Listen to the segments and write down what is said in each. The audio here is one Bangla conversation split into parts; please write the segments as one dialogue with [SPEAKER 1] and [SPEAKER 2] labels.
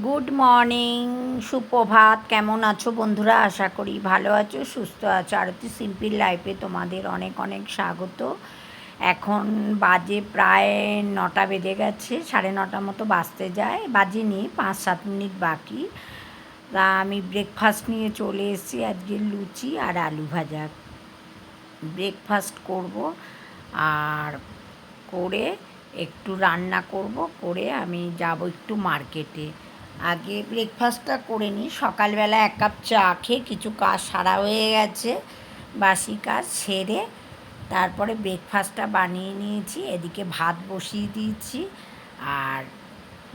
[SPEAKER 1] গুড মর্নিং সুপ্রভাত। কেমন আছো বন্ধুরা? আশা করি ভালো আছো, সুস্থ আছো। আরতি সিম্পল লাইফে তোমাদের অনেক অনেক স্বাগত। এখন বাজে প্রায় নটা বেজে গেছে, সাড়ে নটা মতো বাজতে যায় বাজিনি পাঁচ সাত মিনিট বাকি। তা আমি ব্রেকফাস্ট নিয়ে চলে এসেছি, আজকে লুচি আর আলু ভাজা। ব্রেকফাস্ট করব আর করে একটু রান্না করব, করে আমি যাব একটু মার্কেটে আগে ব্রেকফাস্টটা করে নিই সকালবেলা এক কাপ চা খেয়ে কিছু কাজ সারা হয়ে গেছে। বাসি কাজ সেরে তারপরে ব্রেকফাস্টটা বানিয়ে নিয়েছি। এদিকে ভাত বসিয়ে দিয়েছি। আর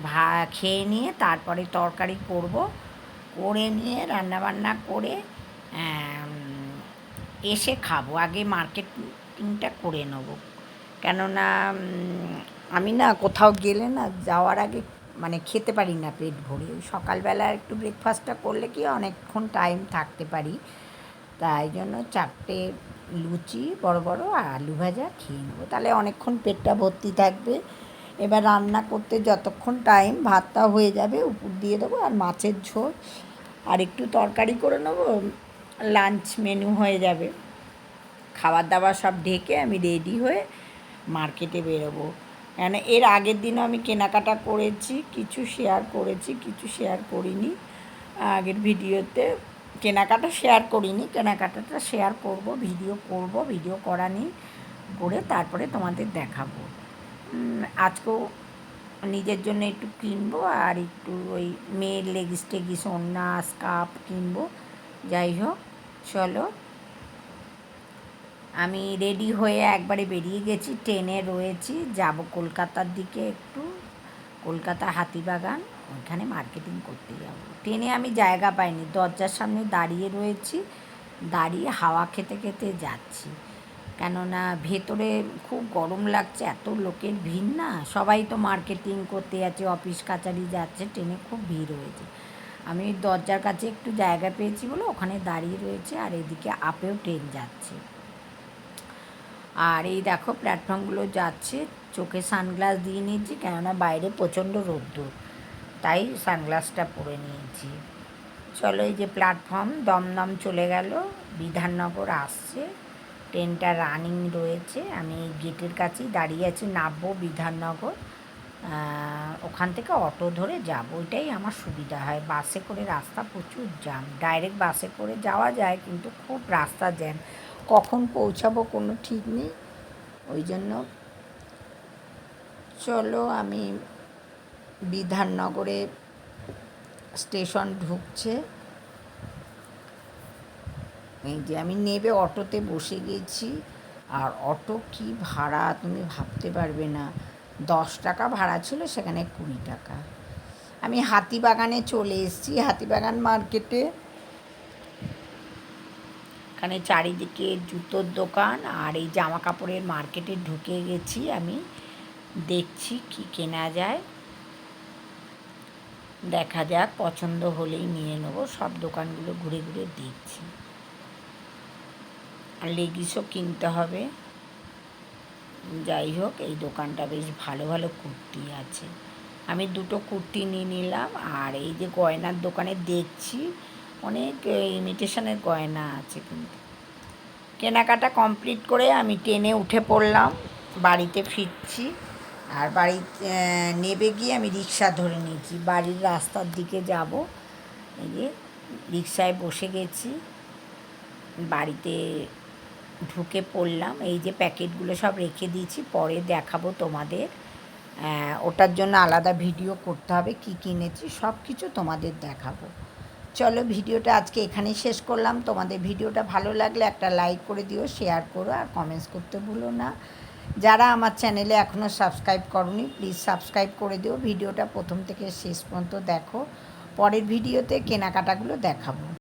[SPEAKER 1] ভা, খেয়ে নিয়ে তারপরে তরকারি করব। করে নিয়ে রান্নাবান্না করে এসে খাব। আগে মার্কেটিংটা করে নেব। কেননা আমি না কোথাও গেলে না যাওয়ার আগে মানে খেতে পারি না পেট ভরে। ওই সকালবেলা একটু ব্রেকফাস্টটা করলে কি অনেকক্ষণ টাইম থাকতে পারি। তাই জন্য চারটে লুচি, বড় বড় আর আলু ভাজা খেয়ে নেব। তাহলে অনেকক্ষণ পেটটা ভর্তি থাকবে। এবার রান্না করতে যতক্ষণ টাইম ভাতটা হয়ে যাবে, উপর দিয়ে দেবো আর মাছের ঝোল। আর একটু তরকারি করে নেব লাঞ্চ মেনু হয়ে যাবে। খাবার দাবার সব ঢেকে আমি রেডি হয়ে মার্কেটে বেরোবো। কেন এর আগের দিনও আমি কেনাকাটা করেছি, কিছু শেয়ার করেছি, কিছু শেয়ার করিনি। আগের ভিডিওতে কেনাকাটা শেয়ার করিনি, কেনাকাটাটা শেয়ার করব ভিডিও করব ভিডিও করা নিই করে তারপরে তোমাদের দেখাবো। আজকেও নিজের জন্য একটু কিনবো আর একটু ওই মেয়ের লেগিস টেগিস ওন্না স্কার্ফ কিনবো। যাই হোক, চলো। আমি রেডি হয়ে একবারে বেরিয়ে গেছি ট্রেনে রয়েছি। যাব কলকাতার দিকে একটু, কলকাতা হাতিবাগান, ওইখানে মার্কেটিং করতে যাব। ট্রেনে আমি জায়গা পাইনি, দরজার সামনে দাঁড়িয়ে রয়েছি, দাঁড়িয়ে হাওয়া খেতে খেতে যাচ্ছি। কেননা ভেতরে খুব গরম লাগছে, এত লোকের ভিড় না, সবাই তো মার্কেটিং করতে যাচ্ছে অফিস কাচারি যাচ্ছে ট্রেনে খুব ভিড় হয়েছে। আমি দরজার কাছে একটু জায়গা পেয়েছি বলে ওখানে দাঁড়িয়ে রয়েছে, আর এদিকে আপেও ট্রেন যাচ্ছে। আর এই দেখো প্ল্যাটফর্মগুলো যাচ্ছে, চোখে সানগ্লাস দিয়ে নিয়েছি, কেননা বাইরে প্রচণ্ড রোদ্দুর, তাই সানগ্লাসটা পরে নিয়েছি। চলো এই যে প্ল্যাটফর্ম, দমদম চলে গেল, বিধাননগর আসছে, ট্রেনটা রানিং রয়েছে, আমি গেটের কাছেই দাঁড়িয়ে আছি, নামবো বিধাননগর ওখান থেকে অটো ধরে যাব ওইটাই আমার সুবিধা হয়, বাসে করে রাস্তা প্রচুর জ্যাম, ডাইরেক্ট বাসে করে যাওয়া যায়, কিন্তু খুব রাস্তা জ্যাম। কখন পৌঁছাবো কোনো ঠিক নেই। ওই জন্য চলো আমি বিধাননগরে স্টেশন ঢুকছে। এই যে আমি নেবে অটোতে বসে গেছি। আর অটো কি ভাড়া তুমি ভাবতে পারবে না। দশ টাকা ভাড়া ছিল, সেখানে কুড়ি টাকা। আমি হাতিবাগানে চলে এসেছি, হাতিবাগান মার্কেটে। এখানে চারিদিকে জুতোর দোকান আর এই জামা কাপড়ের মার্কেটে ঢুকে গেছি আমি। দেখছি কি কেনা যায়। দেখা যাক, পছন্দ হলেই নিয়ে নেব। সব দোকানগুলো ঘুরে ঘুরে দেখছি। আর লেগিসও কিনতে হবে। যাই হোক, এই দোকানটা বেশ ভালো ভালো কুর্তি আছে। আমি দুটো কুর্তি নিয়ে নিলাম আর এই যে গয়নার দোকানে দেখছি অনেক ইমিটেশনের গয়না আছে কিন্তু। কেনাকাটা কমপ্লিট করে আমি ট্রেনে উঠে পড়লাম, বাড়িতে ফিরছি। আর বাড়ি নেবে গিয়ে আমি রিক্সা ধরে নিয়েছি। বাড়ির রাস্তার দিকে যাব। এই যে রিক্সায় বসে গেছি। বাড়িতে ঢুকে পড়লাম। এই যে প্যাকেটগুলো সব রেখে দিয়েছি, পরে দেখাবো তোমাদের। ওটার জন্য আলাদা ভিডিও করতে হবে, কি কিনেছি সব কিছু তোমাদের দেখাবো। চলো ভিডিওটা আজকে এখানেই শেষ করলাম। তোমাদের ভিডিওটা ভালো লাগলে একটা লাইক করে দিও শেয়ার করো আর কমেন্টস করতে ভুলো না। যারা আমার চ্যানেলে এখনও সাবস্ক্রাইব করনি প্লিজ সাবস্ক্রাইব করে দিও। ভিডিওটা প্রথম থেকে শেষ পর্যন্ত দেখো। পরের ভিডিওতে কেনাকাটাগুলো দেখাবো।